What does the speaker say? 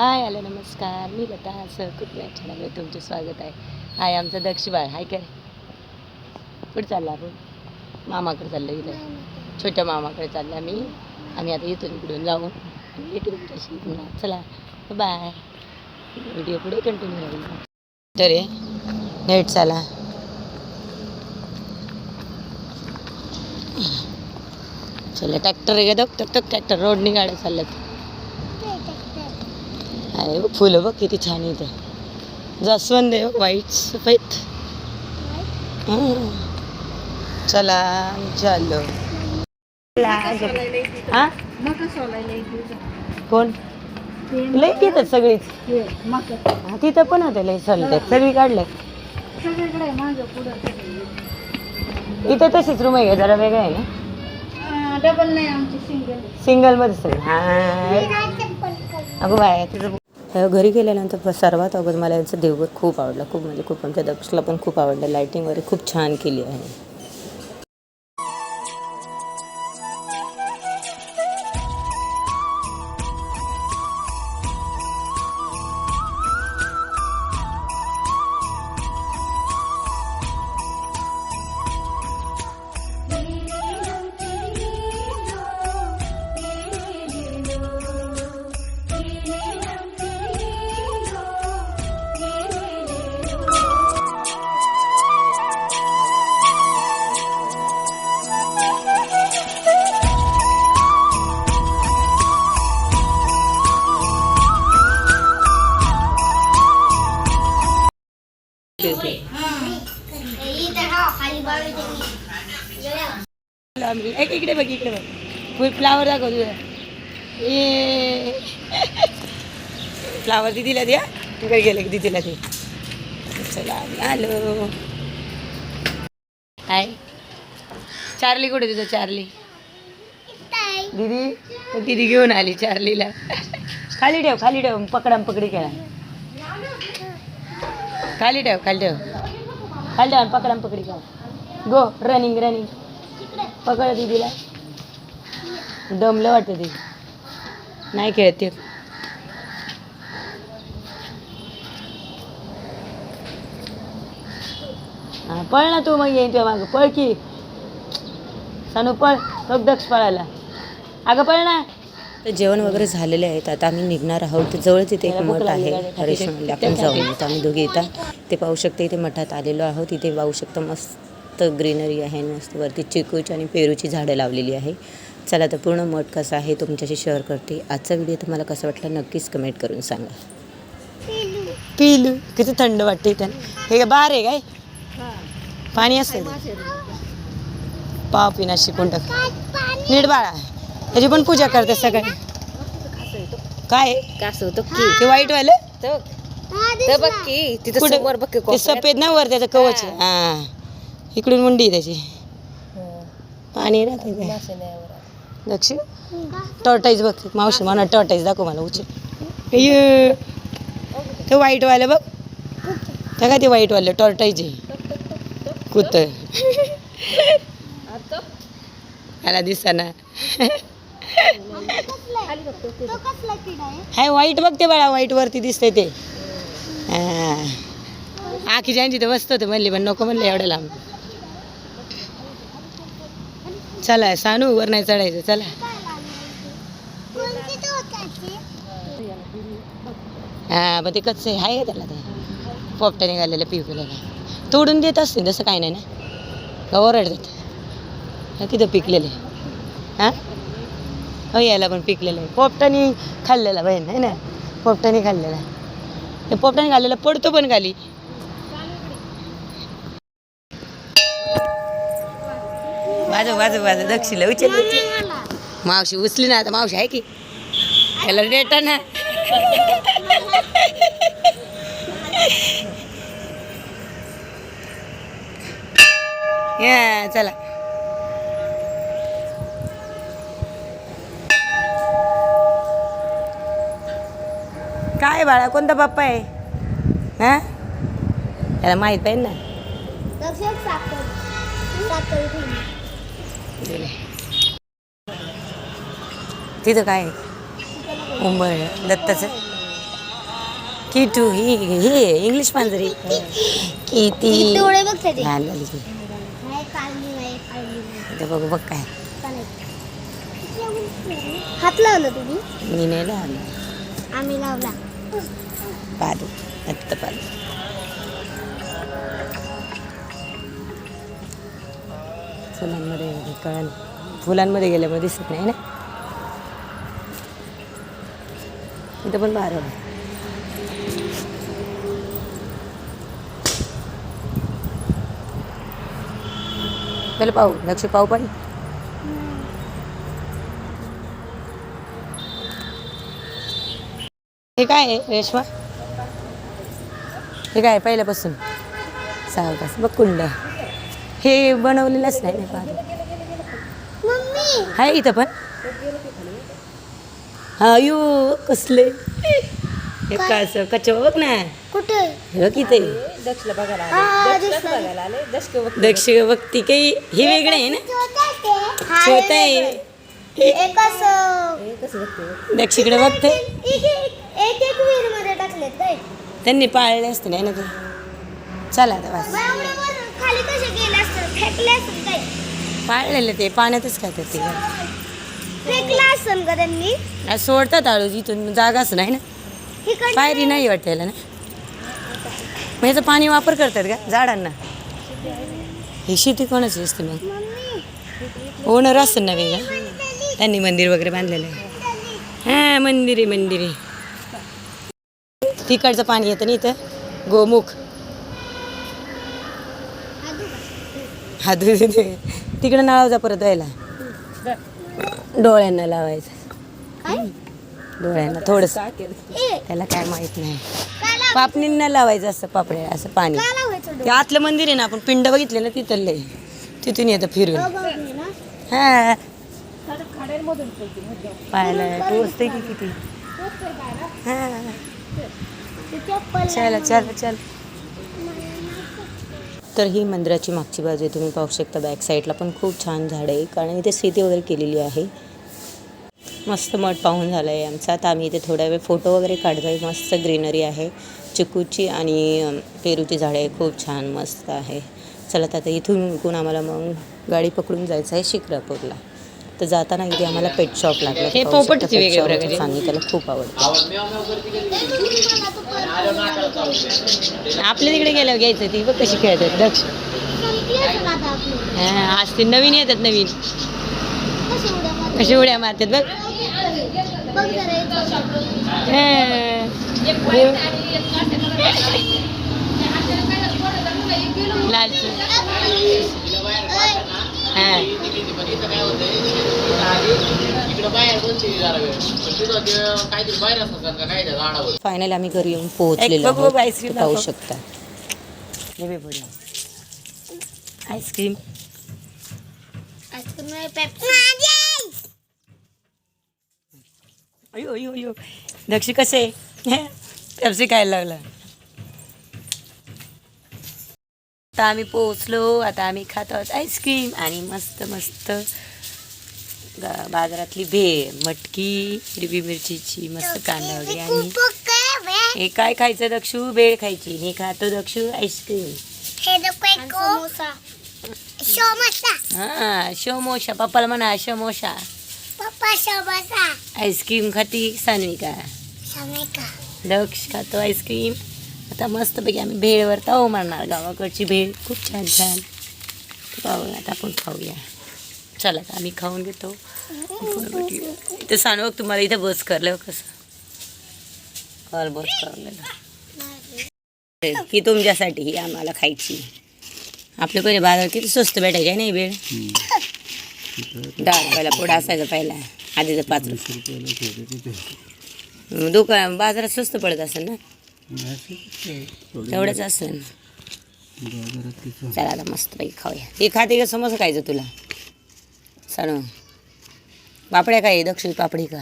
Hi hello नमस्कार. मी लता सहकृत चॅनलमध्ये तुमचं स्वागत आहे? हाय आमचं दक्षबाळ. हाय काय? कुठे चालला आपण? मामाकडे चाललं इथं. छोट्या मामाकडे चालला मी आम्ही आता इथून इकडून जाऊ. आणि भेटू तुमच्याशी पुन्हा. चला बाय व्हिडिओ पुढे कंटिन्यू राहील. तर नेट चाला. चला ट्रॅक्टर आहे का? टक टक ट्रॅक्टर रोडनी गाड्या चालल्यात अरे बघ, फुलं बघ किती छान येते. जास्वंद आहे बघ, व्हाईट सफेद. हं. चला चालो हा? कोण? लई येतात सगळीच हा, तिथं पण होते लई चालतात सगळी काढले. इथं तशीच रूम आहे का? जरा वेगळं आहे ना? डबल नाही आमची सिंगल सिंगलमध्ये सगळं. हा. अगं बाय तुझं घरी गेल्यानंतर सर्वात अगोदर मला यांचं देवघर खूप आवडलं. खूप म्हणजे खूप आमच्या दक्षला पण खूप आवडलं. लायटिंग वगैरे खूप छान केली आहे. एक इकडे बघ इकडे बघ. फुल फ्लावर दाखव तुझं. ए. फ्लावर दिदीला द्या घरी गेले की दिदीला दे. चला आलो. हाय चार्ली कुठे तुझं चार्ली? दीदी दीदी घेऊन आली चार्लीला. खाली ठेव खाली ठेव पकडा पकडी खेळा. खाली ठेव खाली ठेव. खाली ठेव पकडा पकडी का गो रनिंग रनिंग पकड दीदीला. दमलं वाटतं ते नाही खेळत ते. हा, पळ ना तू मग येईन तुझ्या मागं. पळ की. सानू पळ. बघ दक्ष पळायला. अगं पळ ना. तर जेवण वगैरे झालेले आहेत. आता आम्ही निघणार आहोत. तर जवळच इथे एक मठ आहे. हरेश म्हणले आपण जाऊन तर आम्ही दोघे येतात ते पाहू शकते इथे मठात आलेलो आहोत. इथे पाहू शकता मस्त ग्रीनरी आहे मस्त वरती चिकूची आणि पेरूची झाडं लावलेली आहे. चला तर पूर्ण मठ कसं आहे तुमच्याशी शेअर करते. आजचा व्हिडिओ तुम्हाला कसं वाटलं नक्कीच कमेंट करून सांगा. पिलू. किती थंड वाटते इथं. हे बार आहे काय? पाणी असतं पाव पिना शिकून टाक नीट बाळा. त्याची पण पूजा करते सगळे. काय? कसं होतं की ते वाईट वालं? ते बघ की तिथं कुठं? समोर बघ की ते सफेद ना वर त्याचं कवच. आहे. हा. इकडून मुंडी आहे त्याची. पाणी राहते ते. दक्षिण टॉर्टाईज बघ. मावशी म्हणा टॉर्टाईज दाखव मला उचे अय्य. ते व्हाईट वालं बघ. त्या काय ते व्हाईट वालं टॉर्टाईज आहे. कुत. मला दिसा ना हाय व्हाईट बघ ते बाळा व्हाईट वरती दिसते ते. आखी ज्यांची तर बसत होते म्हणले पण नको म्हणले एवढं लांब चला सानू वर नाही चढायचं चला. हा मग ते कच्चं आहे. का त्याला ते? पोपट्या निघालेलं पिकलेलं तोडून देत असते तसं काय नाही ना? का ओरडतात? तिथं पिकलेलं. हा हां? हो याला पण पिकलेलं आहे. पोपटाने खाल्लेला बहीण आहे ना? पोपटाने खाल्लेला ते पोपटाने खाल्लेला पडतो पण खाली. वाजव वाजव वाजव. दक्षिला उचल मावशी उचली ना आता मावशी आहे की? त्याला डेटा ना. या चला. काय बाळा कोणता बाप्पा आहे? हा? त्याला माहीत पाहिजे ना. तिथं काय? आहे? उंबर दत्ताचं. किटू ही ही इंग्लिश मांजरी. किती? बघ बघ बघ काय. हात लावला तुम्ही? मी नाही लहान आम्ही लावला. पाहतो आत्ता पाहतो फुलांमध्ये कळण फुलांमध्ये गेल्यामुळे दिसत नाही ना? इथं पण बार त्याला पाहू लक्ष पाहू पण. हे काय आहे रेशमा? हे काय आहे पहिल्यापासून? सावकाश बघ कुंड हे बनवलेलंच नाही मम्मी. आहे इथं पण. हा यू कसले? हे काय? असं कच्चं बघ ना. कुठे? हे बघ इथे. दक्ष बघती काही. हे वेगळं आहे ना. छोट आहे दक्षिकडे बघते. एक एक विहीरमध्ये टाकलेत काय? त्यांनी पाळले असते नाही ना ते. चला आता बस. एवढे खाली कसे गेले असतात फेकले काय? पाळलेलं ते पाण्यातच खातात ते. फेकला असेल का त्यांनी? सोडतात आळू इथून जागाच नाही ना. इकडनं- पायरी नाही वाटायला ना. मग याचं पाणी वापर करतात का झाडांना? ही शेती कोणाची असते मग? मम्मी. ओनर असतं ना वेगळं. त्यांनी मंदिर वगैरे बांधलेलं आहे. हां मंदिर आहे मंदिर आहे. तिकडचं पाणी येतं ना इथं? गोमुख. हा दूध तिकडं नळावजा परत व्हायला डोळ्यांना लावायचं. काय? डोळ्यांना थोडस. त्याला काय माहीत नाही. पापणींना लावायचं असतं पापड्या असं पाणी. ते आतलं मंदिर आहे ना आपण पिंड बघितले ना तिथलं तिथून येतं फिरून. हा. पाहायला पोचते की किती? हा. चला चला चल. तर ही मंदिराची मागची बाजू आहे. तुम्ही पाहू शकता बॅक साईडला पण खूप छान झाड आहे. कारण इथे शेती वगैरे केलेली आहे. मस्त मठ पाहून झालं आहे आमचा. आता आम्ही इथे थोड्या वेळ फोटो वगैरे काढतो आहे मस्त ग्रीनरी आहे. चिकूची आणि पेरूची झाडे आहे. खूप छान मस्त आहे. चला तर आता इथून विकून आम्हाला मग गाडी पकडून जायचं आहे शिक्रापूरला तर जाताना इथे आम्हाला पेट शॉप लागलं. हे प्रकारे सांगी त्याला खूप आवडतं. आपल्या तिकडे गेल्यावर घ्यायचं ती बघ कशी खेळतात दक्ष आज ते नवीन येतात नवीन. कशी उड्या मारतात? बघ. लालची. हा फायनली आम्ही घरी येऊन पोहोचलेलो पाहू. शकता. आईस्क्रीम आईस्क्रीम नाही, पेप्सी. अयो अयो अयो. दक्षी कसे पेप्सी काय लागला. आता आम्ही पोहोचलो आता आम्ही खात आहोत आईस्क्रीम आणि मस्त मस्त गा- बाजारातली भेळ मटकी हिरवी मिरचीची मस्त कांदा वगैरे आणि? हे काय खायचं दक्षू? भेळ खायची. हे खातो दक्षू आईस्क्रीम हे हा. शोमोशा पप्पाला म्हणा शोमोशा पप्पा समोसा. आईस्क्रीम खाती सान्विका. दक्ष खातो आईस्क्रीम आता मस्तपैकी आम्ही भेळवर ताव मारणार गावाकडची भेळ. खूप छान छान. पाहू आता आपण खाऊया. चला आता आम्ही खाऊन घेतो. इथं सांगू बघ तुम्हाला इथं बस करलं कसं? कॉल बस करलेलं ही तुमच्यासाठी ही आम्हाला खायची. आपल्या पहिले बाजार किती स्वस्त भेटायचे नाही भेळ? दहा रुपयाला पुढं असायचं पहिला. आधीचं पाच रुपये. दुकान बाजारात स्वस्त पडत असेल ना? तेवढंच असेल. चला आता मस्तपैकी खाऊया. हे खाते का समोसा खायचं तुला? सांग पापड्या काय दक्षिण पापडी का?